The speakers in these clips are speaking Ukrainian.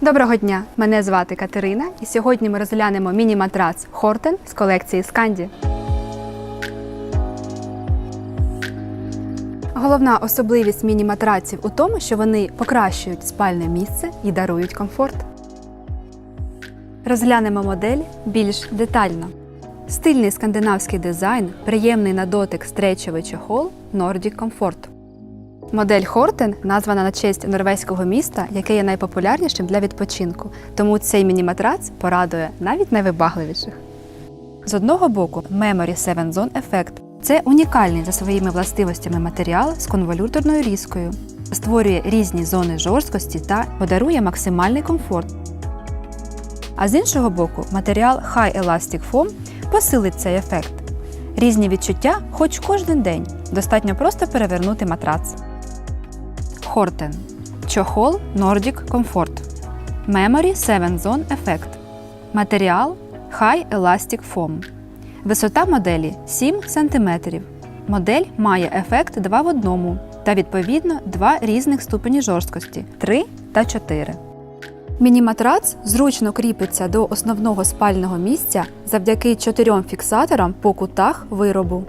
Доброго дня! Мене звати Катерина, і сьогодні ми розглянемо міні-матрац Хортен з колекції Сканді. Головна особливість міні-матраців у тому, що вони покращують спальне місце і дарують комфорт. Розглянемо модель більш детально. Стильний скандинавський дизайн, приємний на дотик стрейчовий чохол Nordic Comfort. Модель Хортен названа на честь норвезького міста, яке є найпопулярнішим для відпочинку, тому цей міні-матрац порадує навіть найвибагливіших. З одного боку, Memory 7 Zone Effect – це унікальний за своїми властивостями матеріал з конволюторною різкою, створює різні зони жорсткості та подарує максимальний комфорт. А з іншого боку, матеріал High Elastic Foam посилить цей ефект. Різні відчуття хоч кожен день. Достатньо просто перевернути матрац. Хортен. Чохол Nordic Comfort. Memory 7 Zone Effect. Матеріал High Elastic Foam. Висота моделі 7 см. Модель має ефект 2 в 1 та відповідно два різних ступені жорсткості 3 та 4. Міні-матрац зручно кріпиться до основного спального місця завдяки чотирьом фіксаторам по кутах виробу.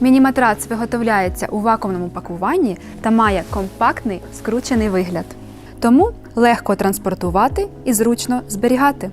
Міні-матрац виготовляється у вакуумному пакуванні та має компактний скручений вигляд. Тому легко транспортувати і зручно зберігати.